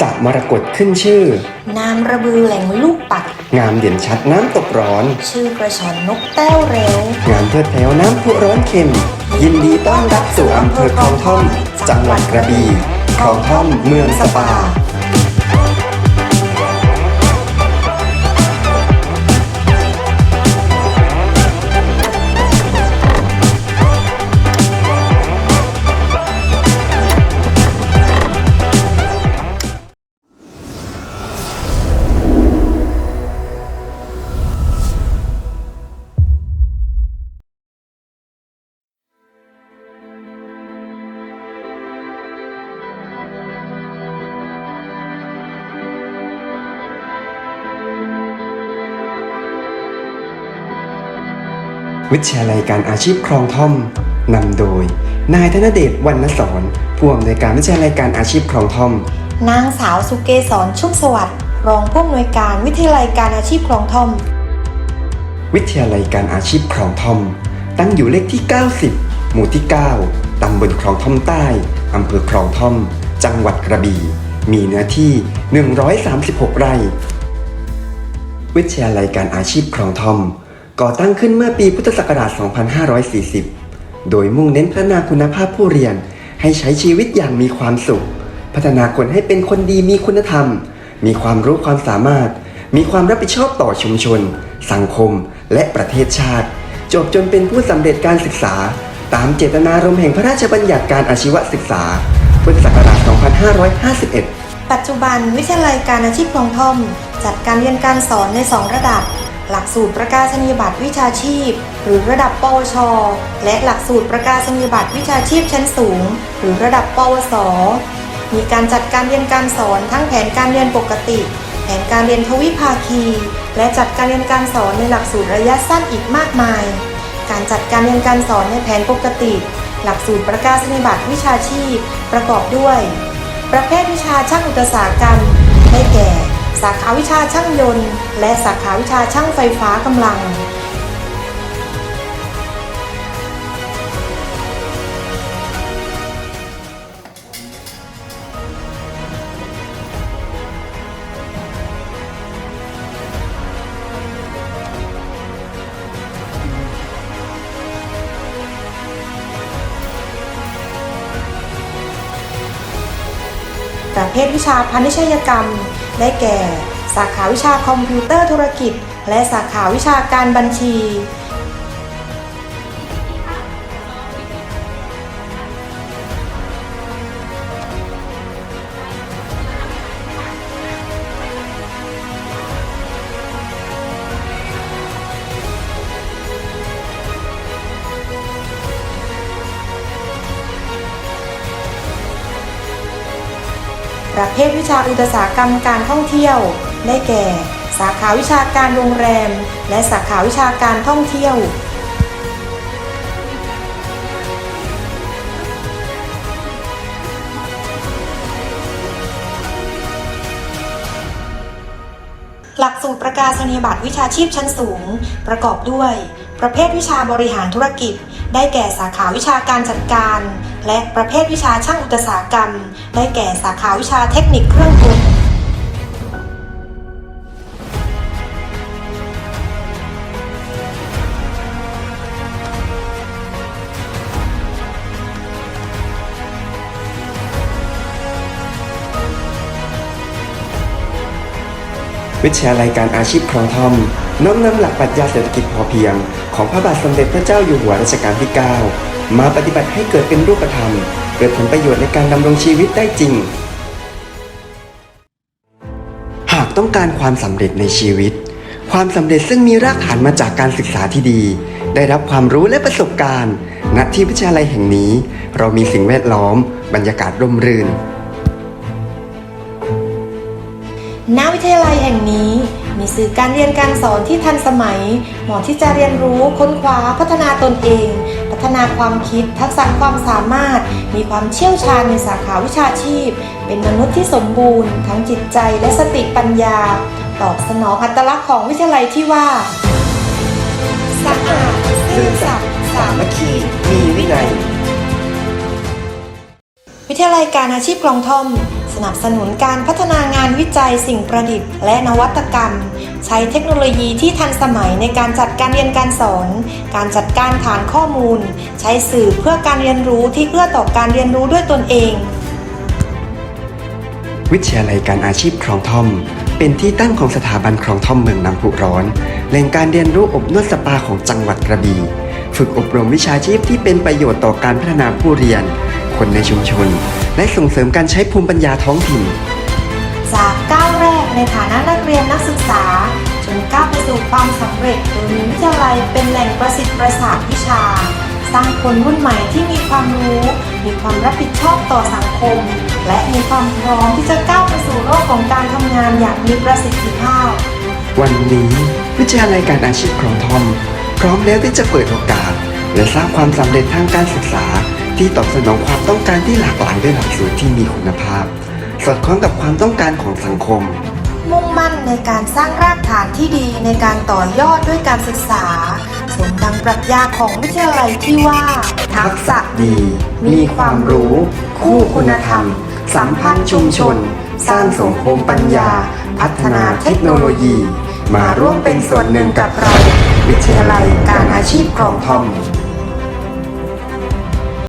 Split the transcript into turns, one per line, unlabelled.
สระมรกตขึ้นชื่อ
น้ำระบือแหล่งลูกปัด
งามเด่นชัดน้ำตกร้อน
ชื่อกระชอนนกแต้วเร็ว
งานเพลิดเพลวน้ำพุร้อนเค็ม ยินดีต้อนรับสู่อำเภอคลองท่อม จังหวัดกระบี่คลองท่อมเมืองสปา วิทยาลัยการอาชีพคลองท่อมนำโดย นายธนเดชวรรณสอนผู้อำนวยการวิทยาลัยการอาชีพคลองท่อม
นางสาวสุเกษรชุบสวัสดิ์รองผู้อำนวยการวิทยาลัยการอาชีพคลองท่อม
วิทยาลัยการอาชีพคลองท่อม ตั้งอยู่เลขที่ 90 หมู่ที่ 9 ตำบลคลองท่อมใต้ อำเภอคลองท่อม จังหวัดกระบี่ มีเนื้อที่ 136 ไร่ วิทยาลัยการอาชีพคลองท่อม ก่อตั้งขึ้นเมื่อปีพุทธศักราช 2540 โดยมุ่งเน้นพัฒนาคุณภาพผู้เรียน ให้ใช้ชีวิตอย่างมีความสุข พัฒนาคนให้เป็นคนดีมีคุณธรรม มีความรู้ความสามารถ มีความรับผิดชอบต่อชุมชน สังคม และประเทศชาติ จบจนเป็นผู้สำเร็จการศึกษา ตามเจตนารมณ์แห่งพระราชบัญญัติการอาชีวศึกษา พุทธศักราช 2551
ปัจจุบันวิทยาลัยการอาชีพคลองท่อม จัดการเรียนการสอนใน 2 ระดับ หลักสูตรประกาศนียบัตรวิชาชีพ หรือระดับปวช และหลักสูตรประกาศนียบัตรวิชาชีพชั้นสูง หรือระดับปวส มีการจัดการเรียนการสอนทั้งแผนการเรียนปกติ แผนการเรียนทวิภาคี และจัดการเรียนการสอนในหลักสูตรระยะสั้นอีกมากมาย การจัดการเรียนการสอนในแผนปกติ หลักสูตรประกาศนียบัตรวิชาชีพประกอบด้วย ประเภทวิชาช่างอุตสาหกรรมได้แก่ สาขาวิชาช่างยนต์ และสาขาวิชาช่างไฟฟ้ากำลัง ประเภทวิชาพาณิชยกรรม ได้แก่ สาขาวิชาคอมพิวเตอร์ธุรกิจ และสาขาวิชาการบัญชี ประเภทวิชาอุตสาหกรรมการท่องเที่ยว ได้แก่ สาขาวิชาการโรงแรม และสาขาวิชาการท่องเที่ยวหลักสูตรประกาศนียบัตรวิชาชีพชั้นสูง ประกอบด้วย ประเภทวิชาบริหารธุรกิจ ได้แก่สาขาวิชาการจัดการ และประเภทวิชาช่างอุตสาหกรรม ได้แก่สาขาวิชาเทคนิคเครื่องกล
วิทยาลัยการอาชีพคลองท่อมน้อมนำหลักปรัชญาเศรษฐกิจพอเพียง ของพระบาทสมเด็จพระเจ้าอยู่หัวรัชกาลที่ 9 มาปฏิบัติให้เกิดเป็นรูปธรรม เกิดผลประโยชน์ในการดำรงชีวิตได้จริง หากต้องการความสำเร็จในชีวิต ความสำเร็จซึ่งมีรากฐานมาจากการศึกษาที่ดี ได้รับความรู้และประสบการณ์ ณที่วิทยาลัยแห่งนี้ เรามีสิ่งแวดล้อม บรรยากาศร่มรื่น
ณวิทยาลัยแห่งนี้มีสื่อการเรียนการสอนที่ทันสมัย เหมาะที่จะเรียนรู้ค้นคว้าพัฒนาตนเอง ฒนาความคิด ทักษะความสามารถ มีความเชี่ยวชาญในสาขาวิชาชีพ เป็นมนุษย์ที่สมบูรณ์ ทั้งจิตใจและสติปัญญา ตอบสนองอัตลักษณ์ของวิทยาลัยที่ว่าสะอาดซื่อสัตย์สามัคคี
มีวินัย
วิทยาลัยการอาชีพคลองท่อม สนับสนุนการพัฒนางานวิจัยสิ่งประดิษฐ์ และนวัตกรรม ใช้เทคโนโลยีที่ทันสมัยในการจัดการเรียนการสอน การจัดการฐานข้อมูล ใช้สื่อเพื่อการเรียนรู้ที่เอื้อต่อการเรียนรู้ด้วยตนเอง
วิทยาลัยการอาชีพคลองท่อม เป็นที่ตั้งของสถาบันคลองท่อมเมืองน้ำพุร้อนแหล่งการเรียนรู้อบนวดสปาของจังหวัดกระบี่ฝึกอบรมวิชาชีพที่เป็นประโยชน์ต่อการพัฒนาผู้เรียน คนในชุมชน และส่งเสริมการใช้ภูมิปัญญาท้องถิ่น
จากก้าวแรก ในฐานะนักเรียนนักศึกษา จนก้าวไปสู่ความสำเร็จโดยมีวิทยาลัยเป็นแหล่งประสิทธิ์ประสาทวิชา สร้างคนรุ่นใหม่ที่มีความรู้ มีความรับผิดชอบต่อสังคม และมีความพร้อมที่จะก้าวไปสู่โลกของการทำงานอย่างมีประสิทธิภาพ
วันนี้วิทยาลัยการอาชีพคลองทอม พร้อมแล้วที่จะเปิดโอกาส และสร้างความสำเร็จทางการศึกษา ที่ตอบสนองความต้องการที่หลากหลายด้วยหลักสูตรที่มีคุณภาพ สอดคล้องกับความต้องการของสังคม
มุ่งมั่นในการสร้างรากฐานที่ดีในการต่อยอดด้วยการศึกษา สมดังปรัชญาของวิทยาลัยที่ว่า ทักษะดี มีความรู้ คู่คุณธรรม สัมพันธ์ชุมชน สร้างสังคมปัญญา พัฒนาเทคโนโลยี มาร่วมเป็นส่วนหนึ่งกับเรา วิทยาลัยการอาชีพคลองทอม